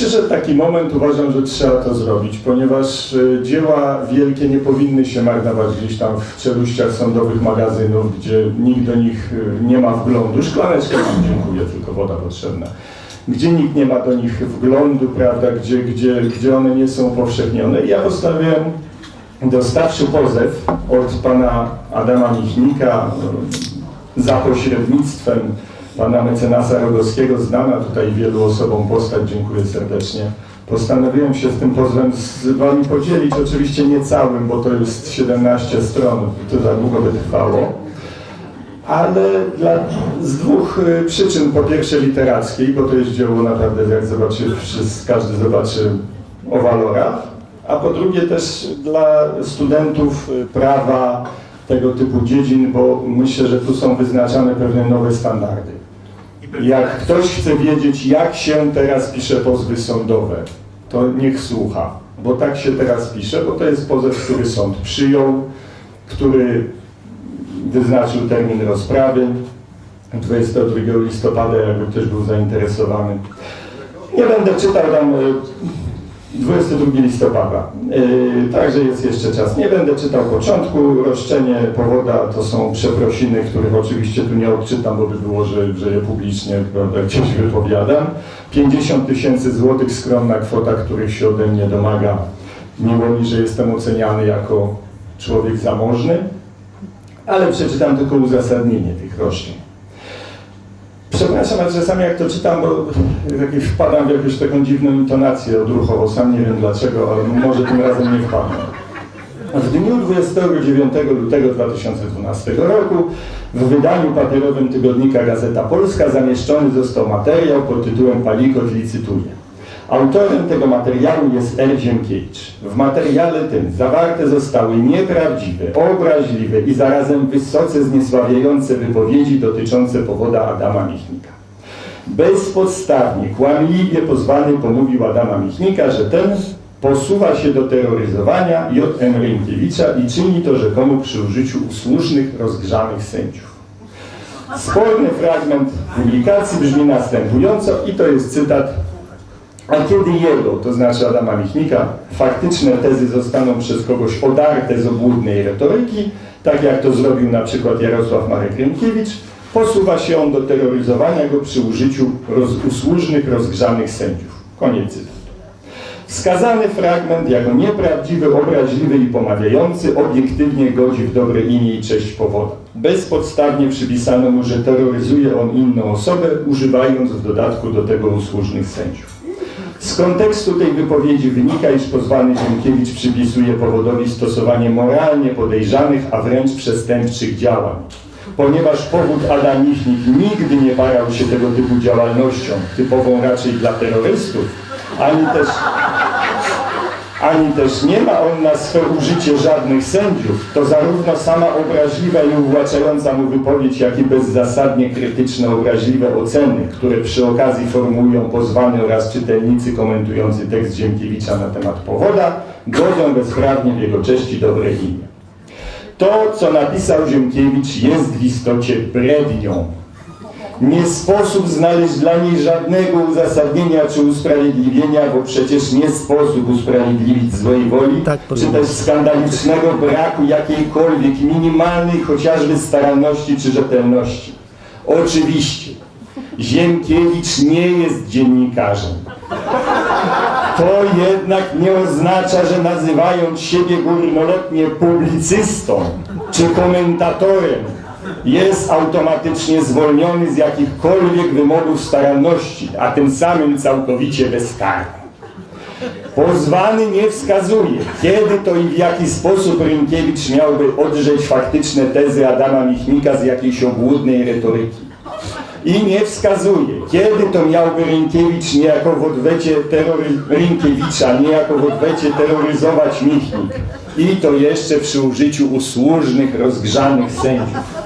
Przyszedł taki moment, uważam, że trzeba to zrobić, ponieważ y, dzieła wielkie nie powinny się marnować gdzieś tam w czeluściach sądowych magazynów, gdzie nikt do nich y, nie ma wglądu. Szklaneczkę mam, dziękuję, tylko woda potrzebna. Gdzie nikt nie ma do nich wglądu, prawda, gdzie, gdzie, gdzie one nie są upowszechnione. Ja postanowiłem, dostawszy pozew od pana Adama Michnika y, za pośrednictwem pana mecenasa Rogowskiego, znana tutaj wielu osobom postać, dziękuję serdecznie. Postanowiłem się z tym pozwem z wami podzielić, oczywiście nie całym, bo to jest 17 stron, to za długo by trwało. Ale dla, z dwóch y, przyczyn. Po pierwsze literackiej, bo to jest dzieło naprawdę, jak zobaczy, każdy zobaczy o walorach. A po drugie też dla studentów y, prawa tego typu dziedzin, bo myślę, że tu są wyznaczane pewne nowe standardy. Jak ktoś chce wiedzieć, jak się teraz pisze pozwy sądowe, to niech słucha, bo tak się teraz pisze, bo to jest pozew, który sąd przyjął, który wyznaczył termin rozprawy 22 listopada, jakby ktoś był zainteresowany. Nie będę czytał tam y, 22 listopada, yy, także jest jeszcze czas. Nie będę czytał początku, roszczenie powoda to są przeprosiny, których oczywiście tu nie odczytam, bo by było, że, że je publicznie prawda, gdzieś wypowiadam. 50 tysięcy złotych, skromna kwota, których się ode mnie domaga, miło mi, że jestem oceniany jako człowiek zamożny, ale przeczytam tylko uzasadnienie tych roszczeń. Przepraszam, ale czasami jak to czytam, bo taki wpadam w jakąś taką dziwną intonację odruchowo, sam nie wiem dlaczego, ale może tym razem nie wpadnę. W dniu 29 lutego 2012 roku w wydaniu papierowym tygodnika Gazeta Polska zamieszczony został materiał pod tytułem Palikot licytuje. Autorem tego materiału jest R. Ziemkiewicz. W materiale tym zawarte zostały nieprawdziwe, obraźliwe i zarazem wysoce zniesławiające wypowiedzi dotyczące powoda Adama Michnika. Bezpodstawnie, kłamliwie pozwany pomówił Adama Michnika, że ten posuwa się do terroryzowania J.M. Rynkiewicza i czyni to rzekomo przy użyciu usłużnych, rozgrzanych sędziów. Sporny fragment publikacji brzmi następująco i to jest cytat a kiedy jego, to znaczy Adama Michnika, faktyczne tezy zostaną przez kogoś odarte z obłudnej retoryki, tak jak to zrobił na przykład Jarosław Marek Rynkiewicz, posuwa się on do terroryzowania go przy użyciu roz, usłużnych, rozgrzanych sędziów. Koniec cytatu. Wskazany fragment jako nieprawdziwy, obraźliwy i pomawiający obiektywnie godzi w dobre imię i cześć powoda. Bezpodstawnie przypisano mu, że terroryzuje on inną osobę, używając w dodatku do tego usłużnych sędziów. Z kontekstu tej wypowiedzi wynika, iż pozwany Ziemkiewicz przypisuje powodowi stosowanie moralnie podejrzanych, a wręcz przestępczych działań. Ponieważ powód Adam Michnik nigdy nie parał się tego typu działalnością, typową raczej dla terrorystów, ani też, ani też nie ma on na swe użycie żadnych sędziów, to zarówno sama obraźliwa i uwłaczająca mu wypowiedź, jak i bezzasadnie krytyczne, obraźliwe oceny, które przy okazji formułują pozwany oraz czytelnicy komentujący tekst Ziemkiewicza na temat powoda, godzą bezprawnie w jego cześć i dobre imię. To, co napisał Ziemkiewicz, jest w istocie brednią. Nie sposób znaleźć dla niej żadnego uzasadnienia czy usprawiedliwienia, bo przecież nie sposób usprawiedliwić złej woli, Tak czy też skandalicznego braku jakiejkolwiek minimalnej chociażby staranności czy rzetelności. Oczywiście, Ziemkiewicz nie jest dziennikarzem. To jednak nie oznacza, że nazywając siebie górnolotnie publicystą czy komentatorem, jest automatycznie zwolniony z jakichkolwiek wymogów staranności, a tym samym całkowicie bezkarny. Pozwany nie wskazuje, kiedy to i w jaki sposób Rynkiewicz miałby odrzeć faktyczne tezy Adama Michnika z jakiejś obłudnej retoryki. I nie wskazuje, kiedy to miałby Rynkiewicz niejako w odwecie terrory... Rynkiewicza niejako w odwecie terroryzować Michnik. I to jeszcze przy użyciu usłużnych, rozgrzanych sędziów.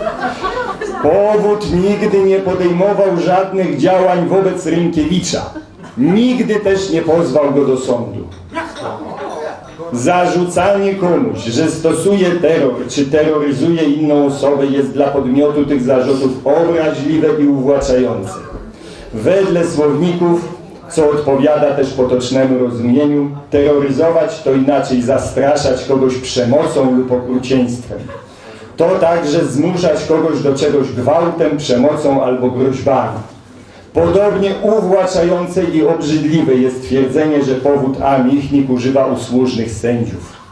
Powód nigdy nie podejmował żadnych działań wobec Rynkiewicza. Nigdy też nie pozwał go do sądu. Zarzucanie komuś, że stosuje terror czy terroryzuje inną osobę jest dla podmiotu tych zarzutów obraźliwe i uwłaczające. Wedle słowników co odpowiada też potocznemu rozumieniu, terroryzować to inaczej zastraszać kogoś przemocą lub okrucieństwem. To także zmuszać kogoś do czegoś gwałtem, przemocą albo groźbami. Podobnie uwłaczające i obrzydliwe jest twierdzenie, że powód A Michnik używa usłużnych sędziów.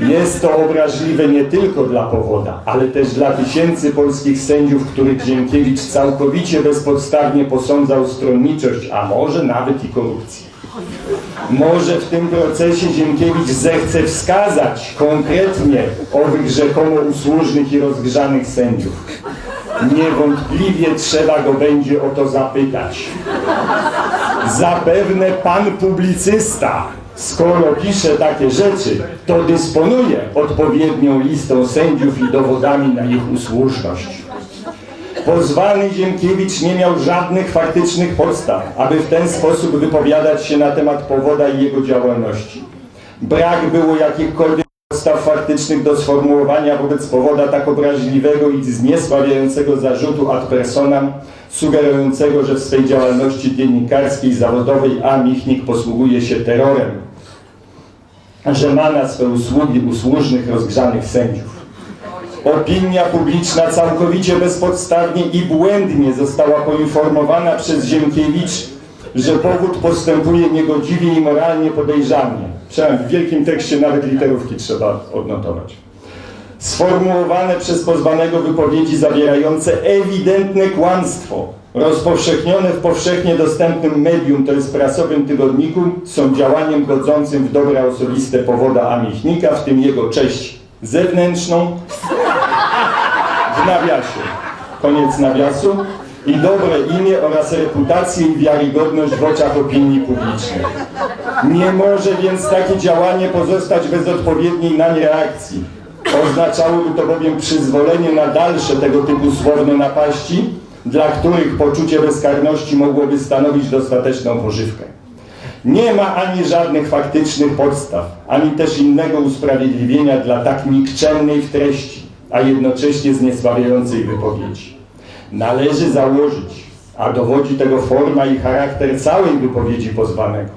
Jest to obraźliwe nie tylko dla powoda, ale też dla tysięcy polskich sędziów, których Zienkiewicz całkowicie bezpodstawnie posądzał stronniczość, a może nawet i korupcję. Może w tym procesie Zienkiewicz zechce wskazać konkretnie owych rzekomo usłużnych i rozgrzanych sędziów. Niewątpliwie trzeba go będzie o to zapytać. Zapewne pan publicysta, skoro pisze takie rzeczy, to dysponuje odpowiednią listą sędziów i dowodami na ich usłużność. Pozwany Ziemkiewicz nie miał żadnych faktycznych podstaw, aby w ten sposób wypowiadać się na temat powoda i jego działalności. Brak było jakichkolwiek podstaw faktycznych do sformułowania wobec powoda tak obraźliwego i zniesławiającego zarzutu ad personam, sugerującego, że w swej działalności dziennikarskiej zawodowej A. Michnik posługuje się terrorem, że ma na swe usługi usłużnych, rozgrzanych sędziów. Opinia publiczna całkowicie bezpodstawnie i błędnie została poinformowana przez Ziemkiewicz, że powód postępuje niegodziwie i moralnie podejrzanie. Przynajmniej w wielkim tekście nawet literówki trzeba odnotować. Sformułowane przez pozwanego wypowiedzi zawierające ewidentne kłamstwo, rozpowszechnione w powszechnie dostępnym medium, to jest prasowym tygodniku, są działaniem godzącym w dobra osobiste powoda Amichnika, w tym jego cześć zewnętrzną, w nawiasie. Koniec nawiasu. I dobre imię oraz reputację i wiarygodność w oczach opinii publicznej. Nie może więc takie działanie pozostać bez odpowiedniej nań reakcji. Oznaczałoby to bowiem przyzwolenie na dalsze tego typu słowne napaści, dla których poczucie bezkarności mogłoby stanowić dostateczną pożywkę. Nie ma ani żadnych faktycznych podstaw, ani też innego usprawiedliwienia dla tak nikczemnej w treści, a jednocześnie zniesławiającej wypowiedzi. Należy założyć, a dowodzi tego forma i charakter całej wypowiedzi pozwanego,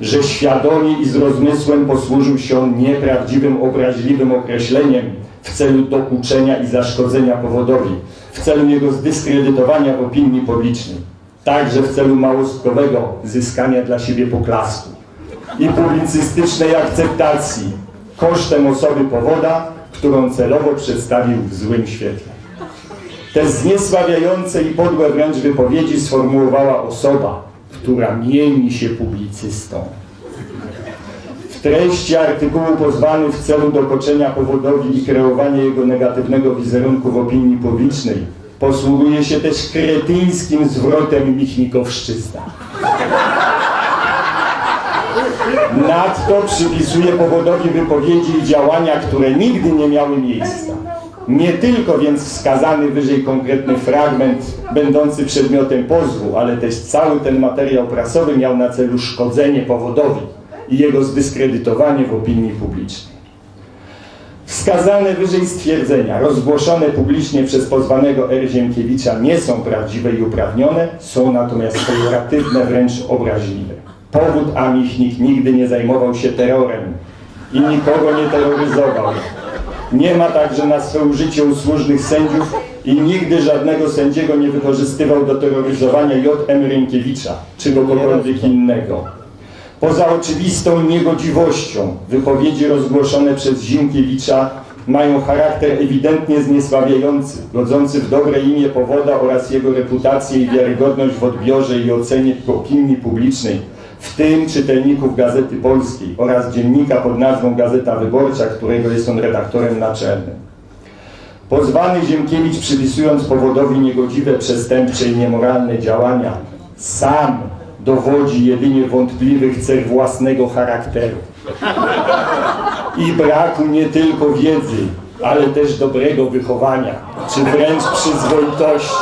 że świadomie i z rozmysłem posłużył się nieprawdziwym, obraźliwym określeniem w celu dokuczenia i zaszkodzenia powodowi, w celu jego zdyskredytowania opinii publicznej, także w celu małostkowego zyskania dla siebie poklasku i publicystycznej akceptacji kosztem osoby powoda, którą celowo przedstawił w złym świetle. Te zniesławiające i podłe wręcz wypowiedzi sformułowała osoba, która mieni się publicystą. W treści artykułu pozwany w celu dokoczenia powodowi i kreowania jego negatywnego wizerunku w opinii publicznej posługuje się też kretyńskim zwrotem Michnikowszczyzna. Nadto przypisuje powodowi wypowiedzi i działania, które nigdy nie miały miejsca. Nie tylko więc wskazany wyżej konkretny fragment będący przedmiotem pozwu, ale też cały ten materiał prasowy miał na celu szkodzenie powodowi i jego zdyskredytowanie w opinii publicznej. Wskazane wyżej stwierdzenia, rozgłoszone publicznie przez pozwanego R. Ziemkiewicza, nie są prawdziwe i uprawnione, są natomiast pejoratywne, wręcz obraźliwe. Powód A. Michnik nigdy nie zajmował się terrorem i nikogo nie terroryzował. Nie ma także na swe użycie usłużnych sędziów i nigdy żadnego sędziego nie wykorzystywał do terroryzowania J. M. Rękiewicza czy kogokolwiek innego. Poza oczywistą niegodziwością wypowiedzi rozgłoszone przez Ziemkiewicza mają charakter ewidentnie zniesławiający, godzący w dobre imię powoda oraz jego reputację i wiarygodność w odbiorze i ocenie opinii publicznej, w tym czytelników Gazety Polskiej oraz dziennika pod nazwą Gazeta Wyborcza, którego jest on redaktorem naczelnym. Pozwany Ziemkiewicz przypisując powodowi niegodziwe, przestępcze i niemoralne działania, sam dowodzi jedynie wątpliwych cech własnego charakteru i braku nie tylko wiedzy, ale też dobrego wychowania, czy wręcz przyzwoitości.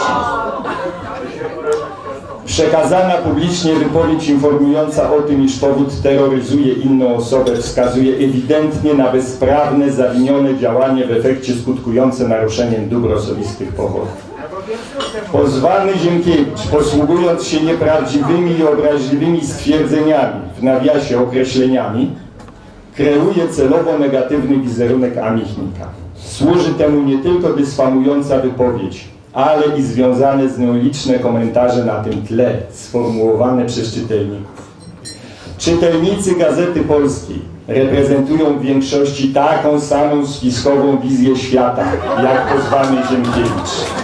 Przekazana publicznie wypowiedź informująca o tym, iż powód terroryzuje inną osobę, wskazuje ewidentnie na bezprawne, zawinione działanie w efekcie skutkujące naruszeniem dóbr osobistych powodów. Pozwany Ziemkiewicz, posługując się nieprawdziwymi i obraźliwymi stwierdzeniami, w nawiasie określeniami, kreuje celowo negatywny wizerunek Amichnika. Służy temu nie tylko dysfamująca wypowiedź, ale i związane z nią liczne komentarze na tym tle, sformułowane przez czytelników. Czytelnicy Gazety Polskiej reprezentują w większości taką samą spiskową wizję świata, jak pozwany Ziemkiewicz.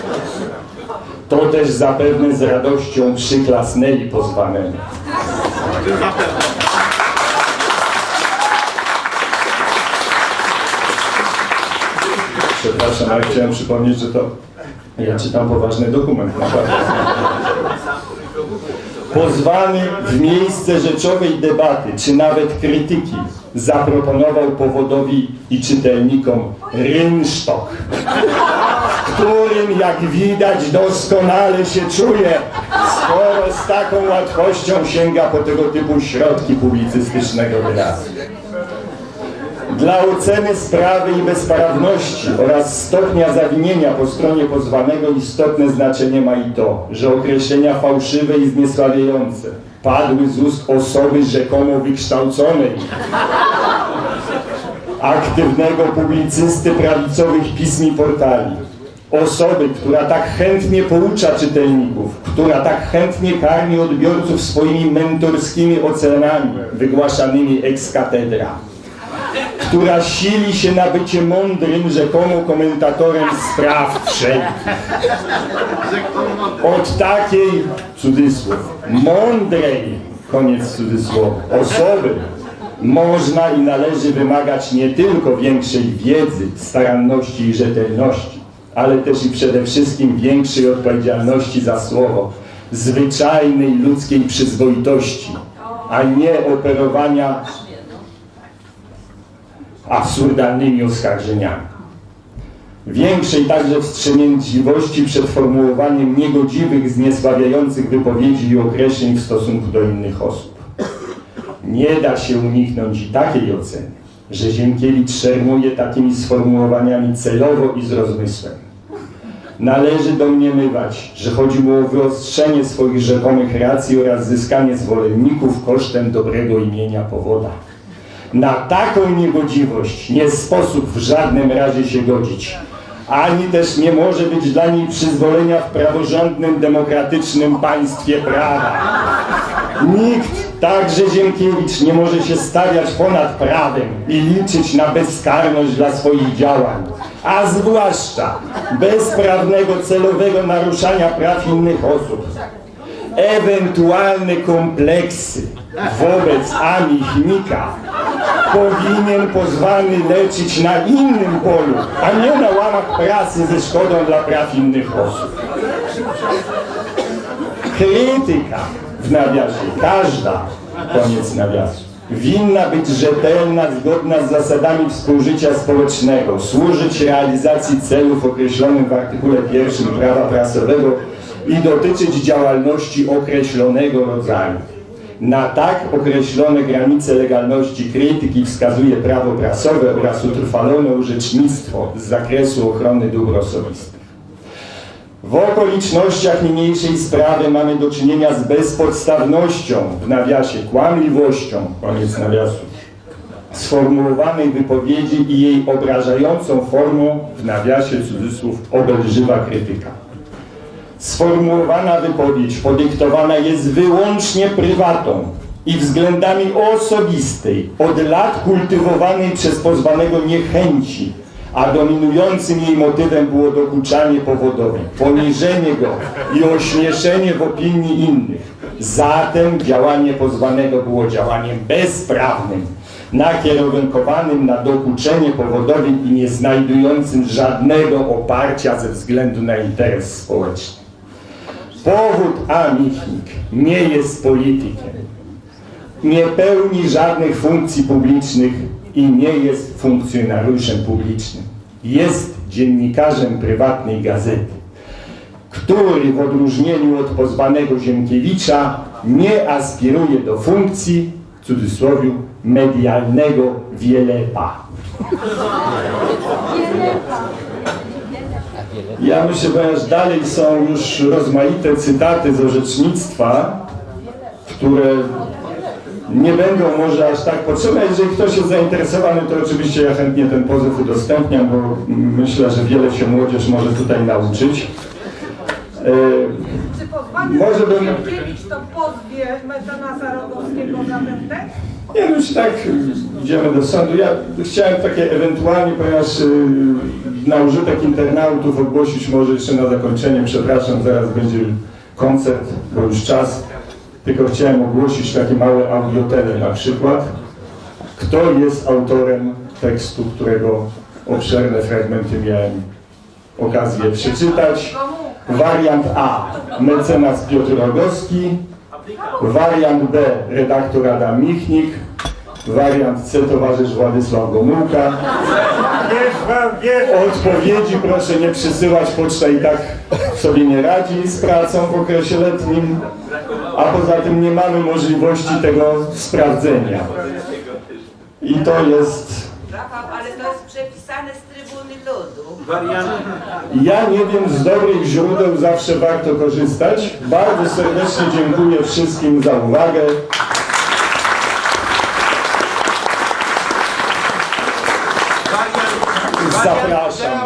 To też zapewne z radością przyklasnęli pozwanemu. Przepraszam, ale chciałem przypomnieć, że to ja czytam poważny dokument, naprawdę. Pozwany w miejsce rzeczowej debaty, czy nawet krytyki, zaproponował powodowi i czytelnikom rynsztok, którym, jak widać, doskonale się czuje, skoro z taką łatwością sięga po tego typu środki publicystycznego wyrazu. Dla oceny sprawy i bezprawności oraz stopnia zawinienia po stronie pozwanego istotne znaczenie ma i to, że określenia fałszywe i zniesławiające padły z ust osoby rzekomo wykształconej, aktywnego publicysty prawicowych pism i portali, osoby, która tak chętnie poucza czytelników, która tak chętnie karmi odbiorców swoimi mentorskimi ocenami wygłaszanymi ex cathedra która sili się na bycie mądrym, rzekomo komentatorem spraw. Od takiej, cudzysłów, mądrej, koniec cudzysłowu, osoby można i należy wymagać nie tylko większej wiedzy, staranności i rzetelności, ale też i przede wszystkim większej odpowiedzialności za słowo, zwyczajnej ludzkiej przyzwoitości, a nie operowania absurdalnymi oskarżeniami. Większej także wstrzemięźliwości przed formułowaniem niegodziwych, zniesławiających wypowiedzi i określeń w stosunku do innych osób. Nie da się uniknąć i takiej oceny, że Ziemkiewicz szermuje takimi sformułowaniami celowo i z rozmysłem. Należy domniemywać, że chodzi mu o wyostrzenie swoich rzekomych racji oraz zyskanie zwolenników kosztem dobrego imienia powoda. Na taką niegodziwość nie sposób w żadnym razie się godzić. Ani też nie może być dla niej przyzwolenia w praworządnym, demokratycznym państwie prawa. Nikt, także Ziemkiewicz, nie może się stawiać ponad prawem i liczyć na bezkarność dla swoich działań, a zwłaszcza bezprawnego, celowego naruszania praw innych osób. Ewentualne kompleksy wobec Amichnika powinien pozwany leczyć na innym polu, a nie na łamach prasy ze szkodą dla praw innych osób. Krytyka w nawiasie, każda, koniec nawiasu, winna być rzetelna, zgodna z zasadami współżycia społecznego, służyć realizacji celów określonych w artykule pierwszym prawa prasowego i dotyczyć działalności określonego rodzaju. Na tak określone granice legalności krytyki wskazuje prawo prasowe oraz utrwalone orzecznictwo z zakresu ochrony dóbr osobistych. W okolicznościach niniejszej sprawy mamy do czynienia z bezpodstawnością, w nawiasie kłamliwością, koniec nawiasu, sformułowanej wypowiedzi i jej obrażającą formą, w nawiasie cudzysłów, obelżywa krytyka. Sformułowana wypowiedź podyktowana jest wyłącznie prywatą i względami osobistej, od lat kultywowanej przez pozwanego niechęci, a dominującym jej motywem było dokuczanie powodowi, poniżenie go i ośmieszenie w opinii innych. Zatem działanie pozwanego było działaniem bezprawnym, nakierunkowanym na dokuczenie powodowi i nie znajdującym żadnego oparcia ze względu na interes społeczny. Powód Amichnik nie jest politykiem, nie pełni żadnych funkcji publicznych i nie jest funkcjonariuszem publicznym. Jest dziennikarzem prywatnej gazety, który w odróżnieniu od pozwanego Ziemkiewicza nie aspiruje do funkcji, w cudzysłowie, medialnego wielepa. wiele. Ja myślę, ponieważ dalej są już rozmaite cytaty z orzecznictwa, które nie będą może aż tak potrzebne. Jeżeli ktoś jest zainteresowany, to oczywiście ja chętnie ten pozew udostępniam, bo myślę, że wiele się młodzież może tutaj nauczyć. E, Czy pozwanie Może Może bym- to pozwie mecenasa Rogowskiego za ten tekst? Nie wiem, czy tak y, idziemy do sądu. Ja chciałem takie ewentualnie, ponieważ y, na użytek internautów ogłosić może jeszcze na zakończenie, przepraszam, zaraz będzie koncert, bo już czas, tylko chciałem ogłosić takie małe audiotele na przykład. Kto jest autorem tekstu, którego obszerne fragmenty miałem okazję przeczytać? Wariant A. Mecenas Piotr Rogowski. Wariant B. Redaktor Adam Michnik. Wariant C. Towarzysz Władysław Gomułka. Odpowiedzi proszę nie przysyłać, poczta i tak sobie nie radzi z pracą w okresie letnim, a poza tym nie mamy możliwości tego sprawdzenia. I to jest Rafał, ale to jest przepisane z trybuny ludu. Ja nie wiem, z dobrych źródeł zawsze warto korzystać. Bardzo serdecznie dziękuję wszystkim za uwagę. Zapraszam.